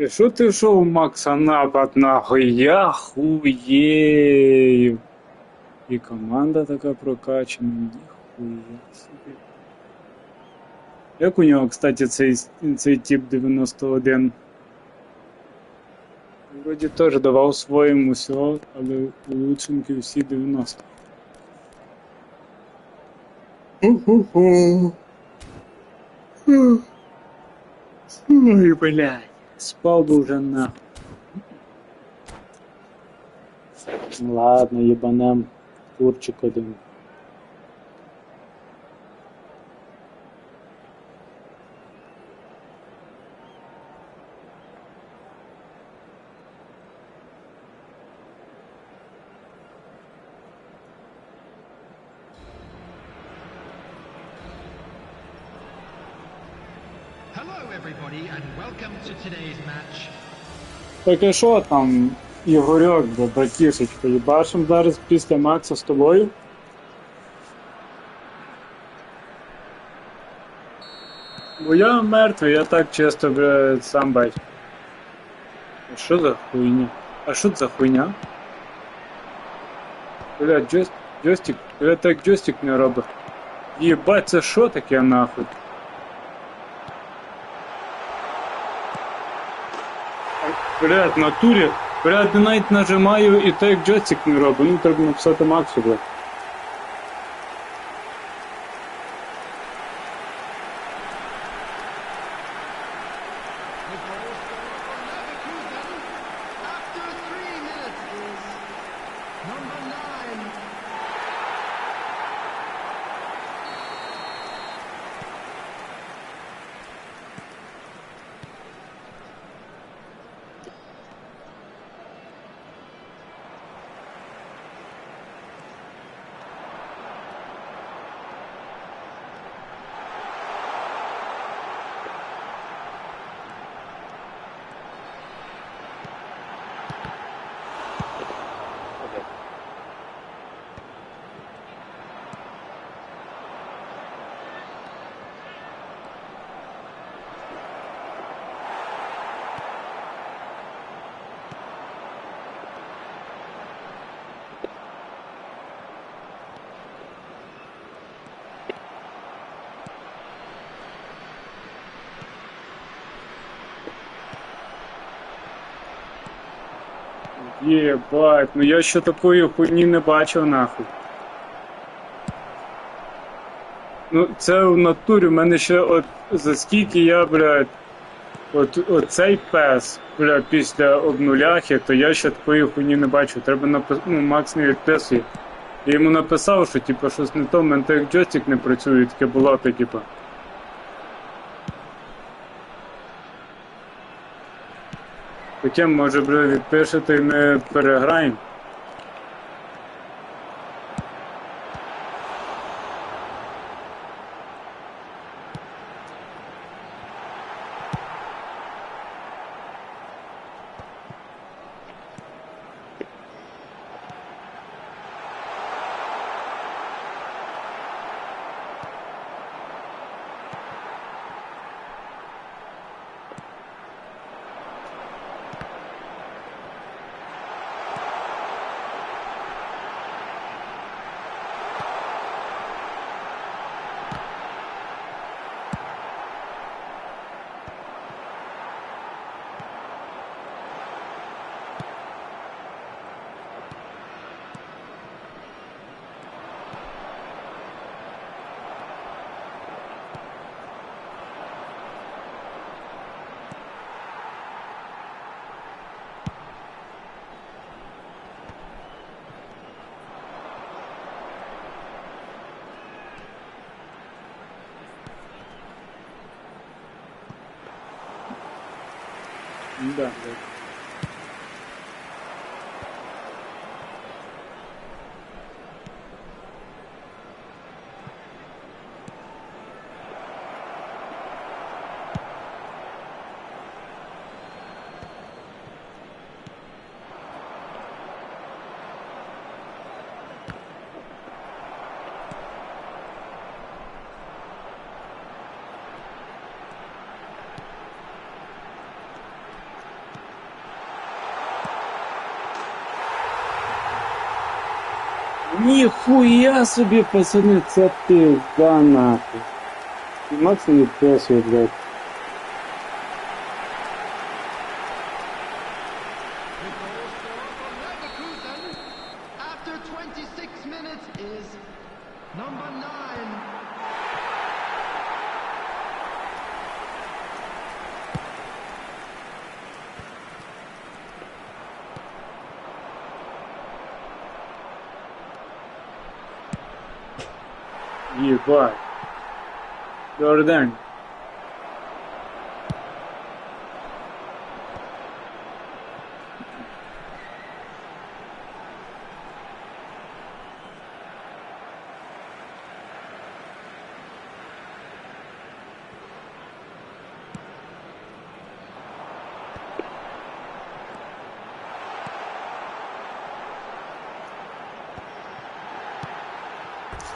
І що ти що у Макса напад нахуй? Я хуєю. І команда така прокачана, ніхуя собі. Як у нього, кстати, цей, цей тип 91? Вроді теж давав своєму всього, але улучшенки всі 90. Ху-ху-ху. Ой, блядь. Спал бы уже нахуй. Ладно, ебанем турчик один. Так і що там, Ігорьок, братішечко, їбашим зараз після Макса з тобою? Бо я мертвий, я так чисто бля, сам бачу. А що за хуйня? А що за хуйня? Бля, джойст... джойстик, бля, так джойстик не робить. Єбать, це що таке нахуй? Блядь, в натурі, блядь, навіть нажимаю і так як джойстик не робить. Ну треба написати Максу, блядь. Єбать, ну я ще такої хуйні не бачив нахуй. Ну, це в натурі, в мене ще от за скільки я, блядь, от, оцей пес, бля, після обнуляхи, то я ще такої хуйні не бачив. Треба написати, ну, Макс не відписує. Я йому написав, що типу, щось не то, в мене джойстик не працює, таке було, то, типу. Таке, може, вже відпишете і ми переграємо. Да, да. Ніхуя собі, пацани, це пизда нахуй. Макс не відписує, блядь.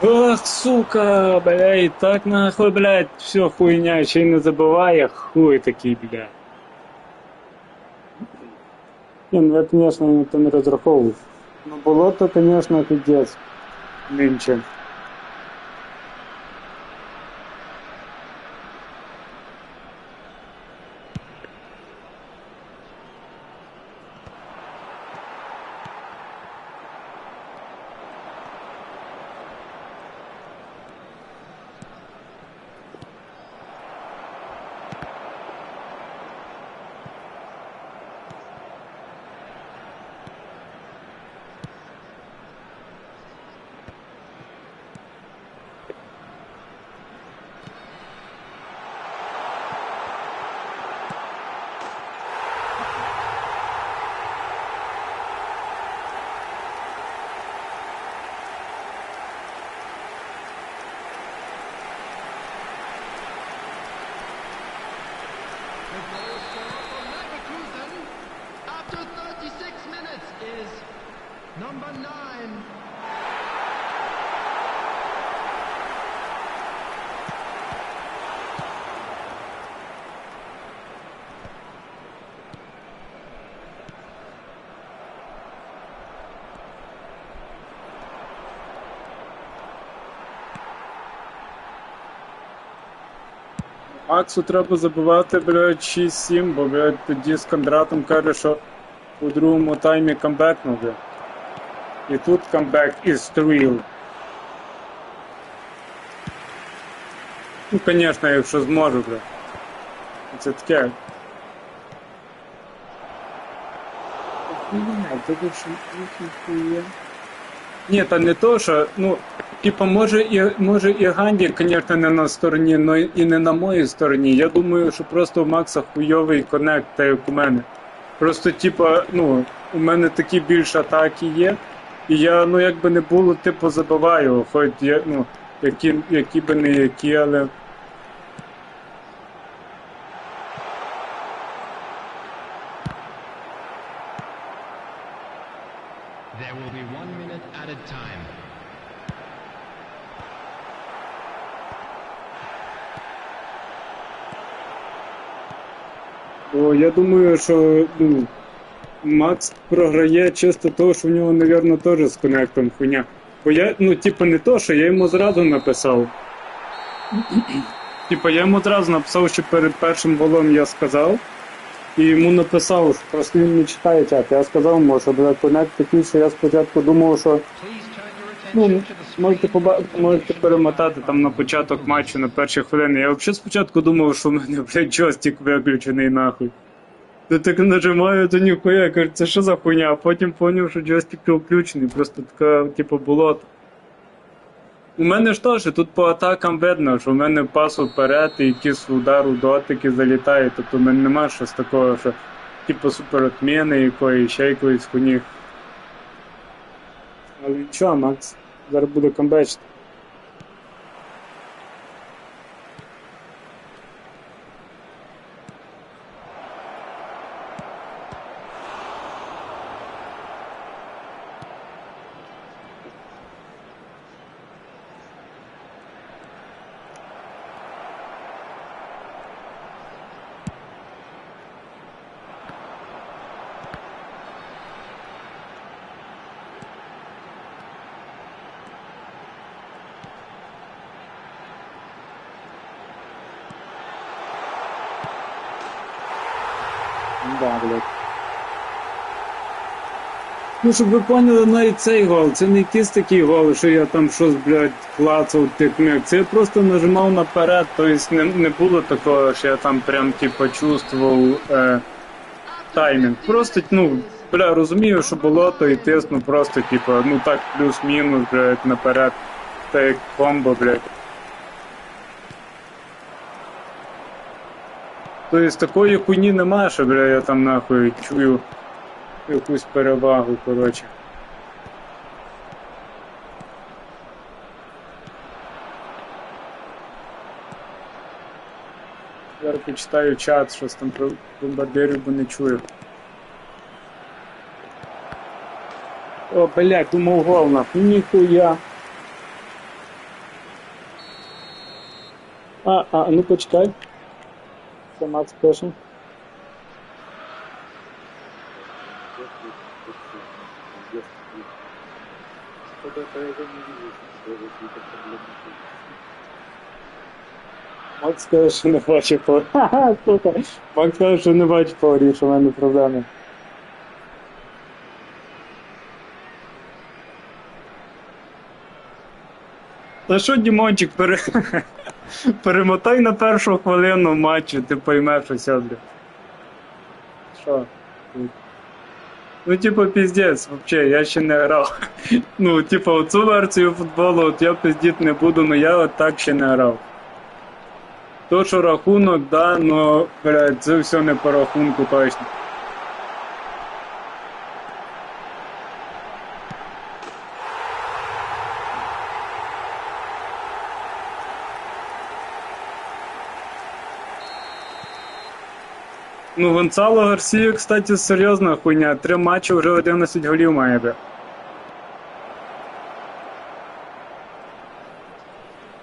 Ох, сука, блядь, так нахуй, блядь, все хуйня, й не забуває, хуй такий, блядь. Ні, ну я, конечно, на то не розраховував. Ну було то, конечно, пиздец. Нинче. Number nine. Максу треба забивати, блядь, 6-7, бо, блядь, тоді з Кондратом каже, що у другому таймі камбекнув, блядь. І тут камбек із real. Ну, звісно, якщо зможу, блядь. Це таке. Ні, та не то, що, ну, типа, може і може і Ганді, звісно, не на стороні, но і не на моїй стороні. Я думаю, що просто у Макса хуйовий коннект, та як у мене. Просто, типа, ну, у мене такі більш атаки є, і я, ну, як би не було, типу, забиваю, хоч я, ну, які, які би не які, але. There will be one minute added time. Бо я думаю, що ну, Макс програє чисто того, що в нього, мабуть, теж з коннектом хуйня. Бо я, ну, типу, не то, що я йому зразу написав. Типу, я йому одразу написав, що перед першим голом я сказав. І йому написав, що просто він не читає чат. Я сказав йому, що буде коннект такий, що я спочатку думав, що ну, можете, поба... можете перемотати там на початок матчу на перші хвилини. Я взагалі спочатку думав, що в мене, блядь, джойстик виключений нахуй. То так нажимаю, то ніхуя, я кажу, це що за хуйня? А потім зрозумів, що джойстик не включений, просто така, типу, болото. У мене ж теж тут по атакам видно, що в мене пас вперед і якісь удар у дотики залітає, тобто в мене нема щось такого, що типу суперотміни якої, ще якоїсь хуйні. Але нічого, Макс, зараз буде камбечити. Да. Ну, щоб ви поняли, навіть цей гол, це не якийсь такий гол, що я там щось, блядь, клацав тикмяк. Це я просто нажимав наперед, тобто не, не було такого, що я там прям типу чувствував е, таймінг. Просто, ну, бля, розумію, що було, то і тисну просто, типу, ну так, плюс-мінус, блядь, наперед. Та як комбо, блядь. Тобто такої хуйні нема, що, бля, я там нахуй чую якусь перевагу, коротше. Зараз почитаю чат, щось там про бомбардирів, бо не чую. О, блядь, думав гол нахуй, ніхуя. А, а, ну почекай. Це Макс пише. Макс каже, що не хоче по. Макс каже, що не бачить поварів, що мене проблеми. Та що, Дімончик, пере... перемотай на першу хвилину матчу, ти поймеш усе, бля. Що? Ну, типу, піздець, вообще, я ще не грав. Ну, типу, оцю версію футболу, от я пиздіти не буду, но я от так ще не грав. То, що рахунок, да, но, блядь, це все не по рахунку точно. Ну, Гонсало Гарсію, кстати, серйозна хуйня. Три матчі вже 11 голів має би.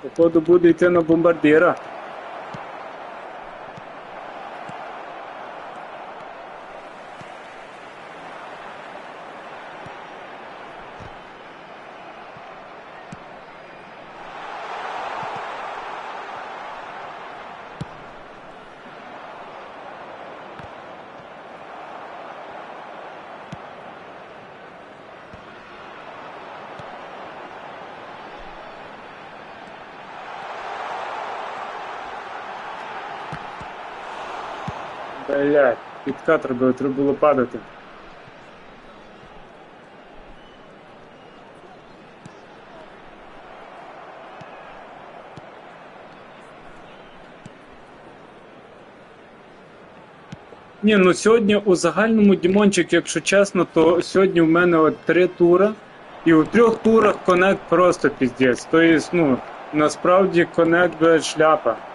Походу буде йти на бомбардира. Блять, підкат робив, треба було падати. Ні, ну сьогодні у загальному Дімончик, якщо чесно, то сьогодні в мене от три тура. І у трьох турах конект просто піздець. Тобто, ну, насправді конект шляпа.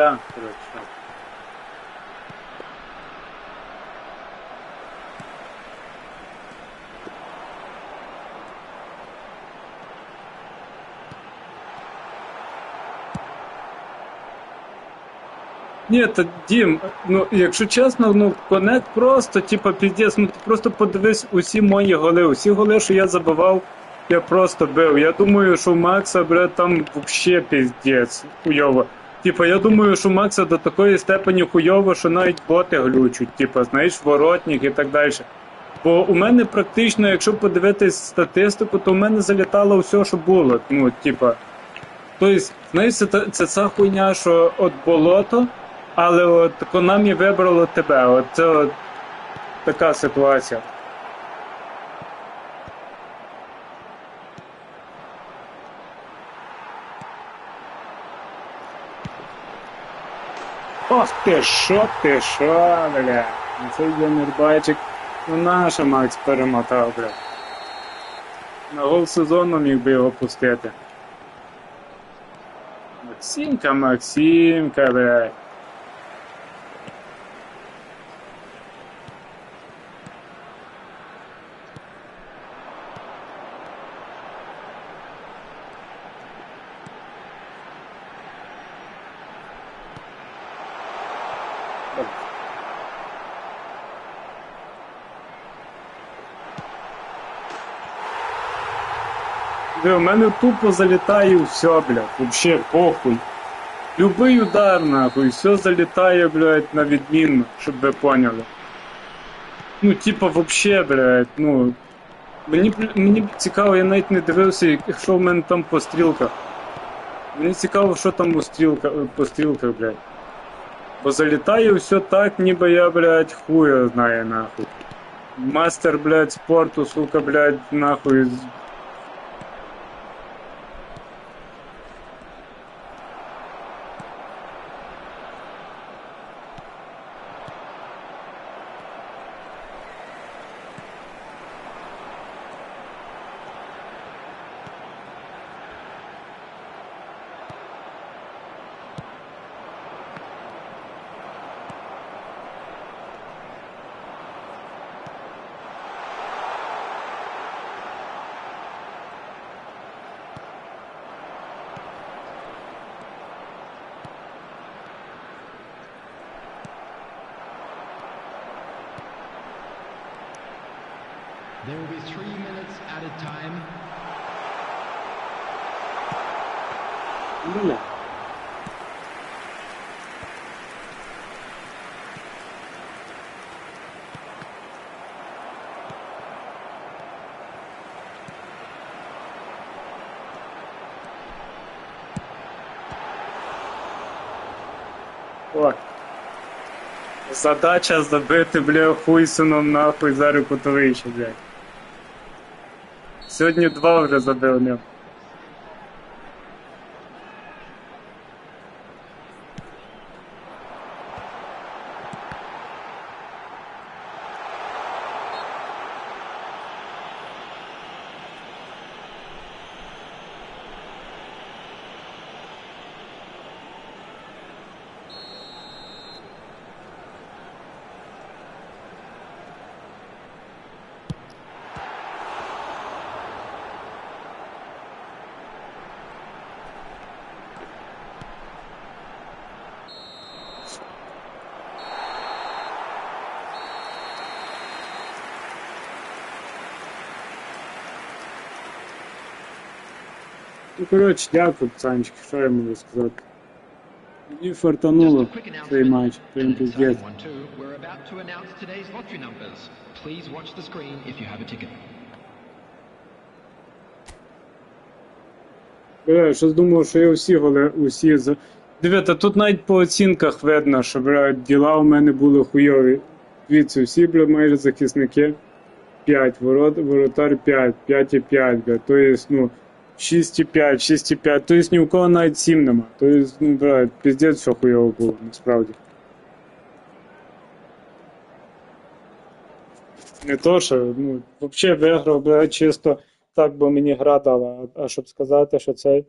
Да, короче. Ні, та Дім, ну якщо чесно, ну конект просто, типа, піздець, ну ти просто подивись усі мої голи. Усі голи, що я забивав, я просто бив. Я думаю, що у Макса, бля, там вообще піздець, хуйово. Типа, я думаю, що Макса до такої степені хуйово, що навіть боти глючуть, типа, знаєш, воротник і так далі. Бо у мене практично, якщо подивитись статистику, то у мене залітало все, що було. Ну, типа. Тобто, знаєш, це, це ця хуйня, що от болото, але от Konami вибрало тебе. От це от така ситуація. Ох ти, що ти, що, бля. Цей Янербайчик, ну наша Макс перемотав, бля. На гол сезону міг би його пустити. Максимка, Максимка, блядь. Бля, у мене тупо залітає все, блядь, вообще похуй. Любий удар, нахуй, все залітає, блядь, на відмінно, щоб ви поняли. Ну, типа, вообще, блядь, ну. Мені, мені цікаво, я навіть не дивився, що в мене там по стрілках. Мені цікаво, що там у стрілка, е, по стрілках, блядь. Бо залітає все так, ніби я, блядь, хуя знаю, нахуй. Мастер, блядь, спорту, сука, блядь, нахуй, з- There will be three minutes added time. О. Задача забити, бля, хуйсуном нахуй зараз кутовище, блядь. Сьогодні два вже забив ним. Ну, коротше, дякую, пацанчики, що я можу сказати. Мені фартануло цей матч, прям ticket. Бля, щось думав, що я усі голи, усі за. Дивіться, тут навіть по оцінках видно, що бля, діла у мене були хуйові. Дивіться, всі, бля, майже захисники 5, ворот, воротар 5, 5 і 5, бля, то є, ну, 6 і 5, 6 і 5, то є ні у кого навіть 7 нема. То є, ну, бля, піздець, все хуйово було, насправді. Не то, що, ну, взагалі виграв, бля, чисто так, бо мені гра дала, а, щоб сказати, що цей.